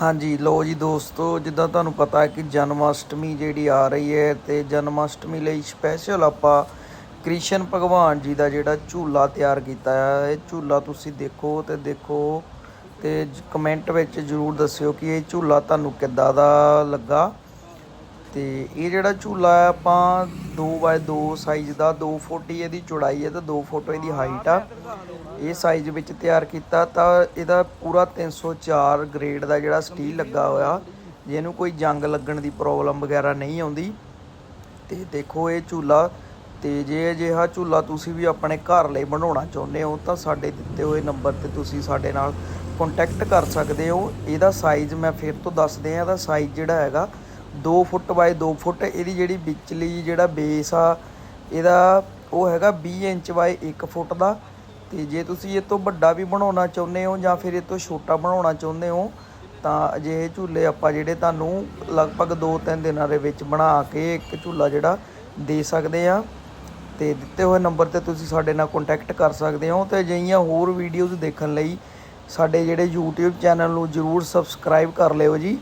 ਹਾਂਜੀ ਲੋ ਜੀ ਦੋਸਤੋ, ਜਿੱਦਾਂ ਤੁਹਾਨੂੰ ਪਤਾ ਹੈ ਕਿ ਜਨਮ ਅਸ਼ਟਮੀ ਜਿਹੜੀ ਆ ਰਹੀ ਹੈ ਤੇ ਜਨਮ ਅਸ਼ਟਮੀ ਲਈ ਸਪੈਸ਼ਲ ਆਪਾਂ ਕ੍ਰਿਸ਼ਨ ਭਗਵਾਨ ਜੀ ਦਾ ਜਿਹੜਾ ਝੂਲਾ ਤਿਆਰ ਕੀਤਾ ਹੈ। ਇਹ ਝੂਲਾ ਤੁਸੀਂ ਦੇਖੋ ਤੇ ਦੇਖੋ ਤੇ ਕਮੈਂਟ ਵਿੱਚ ਜਰੂਰ ਦੱਸਿਓ ਕਿ ਇਹ ਝੂਲਾ ਤੁਹਾਨੂੰ ਕਿੱਦਾਂ ਦਾ ਲੱਗਾ। ਤੇ ਇਹ ਜਿਹੜਾ ਝੂਲਾ ਹੈ ਆਪਾਂ 2x2 ਸਾਈਜ਼ ਦਾ 2 ਫੁੱਟ ਹੀ ਇਹਦੀ ਚੌੜਾਈ ਹੈ ਤੇ 2 ਫੁੱਟ ਇਹਦੀ ਹਾਈਟ ਆ। ਇਹ ਸਾਈਜ਼ ਵਿੱਚ ਤਿਆਰ ਕੀਤਾ ਤਾਂ ਇਹਦਾ ਪੂਰਾ 304 ਗ੍ਰੇਡ ਦਾ ਜਿਹੜਾ ਸਟੀਲ ਲੱਗਾ ਹੋਇਆ। ਜਿਹਨੂੰ ਕੋਈ ਜੰਗ ਲੱਗਣ ਦੀ ਪ੍ਰੋਬਲਮ ਵਗੈਰਾ ਨਹੀਂ ਆਉਂਦੀ। ਤੇ ਦੇਖੋ ਇਹ ਝੂਲਾ, ਤੇ ਜੇ ਅਜਿਹਾ ਝੂਲਾ ਤੁਸੀਂ ਵੀ ਆਪਣੇ ਘਰ ਲਈ ਬਣਾਉਣਾ ਚਾਹੁੰਦੇ ਹੋ, ਤਾਂ ਸਾਡੇ ਦਿੱਤੇ ਹੋਏ ਨੰਬਰ ਤੇ ਤੁਸੀਂ ਸਾਡੇ ਨਾਲ ਕੰਟੈਕਟ ਕਰ ਸਕਦੇ ਹੋ। ਇਹਦਾ ਸਾਈਜ਼ ਮੈਂ ਫਿਰ ਤੋਂ ਦੱਸ ਦਿਆਂ ਇਹਦਾ ਸਾਈਜ਼ ਜਿਹੜਾ ਹੈਗਾ 2 ਫੁੱਟ ਬਾਈ 2 ਫੁੱਟ, ਇਹਦੀ ਜਿਹੜੀ ਵਿਚਲੀ ਜਿਹੜਾ ਬੇਸ ਆ, ਇਹਦਾ ਉਹ ਹੈਗਾ 20 ਇੰਚ ਬਾਈ 1 ਫੁੱਟ ਦਾ। ਤੇ ਜੇ ਤੁਸੀਂ ਇਹ ਤੋਂ ਵੱਡਾ ਵੀ ਬਣਾਉਣਾ ਚਾਹੁੰਦੇ ਹੋ ਜਾਂ ਫਿਰ ਇਹ ਤੋਂ ਛੋਟਾ ਬਣਾਉਣਾ ਚਾਹੁੰਦੇ ਹੋ, ਤਾਂ ਅਜਿਹੇ ਝੂਲੇ ਆਪਾਂ ਜਿਹੜੇ ਤੁਹਾਨੂੰ ਲਗਭਗ 2-3 ਦਿਨਾਂ ਦੇ ਵਿੱਚ ਬਣਾ ਕੇ ਇੱਕ ਝੂਲਾ ਜਿਹੜਾ ਦੇ ਸਕਦੇ ਆ। ਤੇ ਦਿੱਤੇ ਹੋਏ ਨੰਬਰ ਤੇ ਤੁਸੀਂ ਸਾਡੇ ਨਾਲ ਕੰਟੈਕਟ ਕਰ ਸਕਦੇ ਹੋ ਤੇ ਅਜਿਹੀਆਂ ਹੋਰ ਵੀਡੀਓਜ਼ ਦੇਖਣ ਲਈ ਸਾਡੇ ਜਿਹੜੇ YouTube ਚੈਨਲ ਨੂੰ ਜਰੂਰ ਸਬਸਕ੍ਰਾਈਬ ਕਰ ਲਿਓ ਜੀ।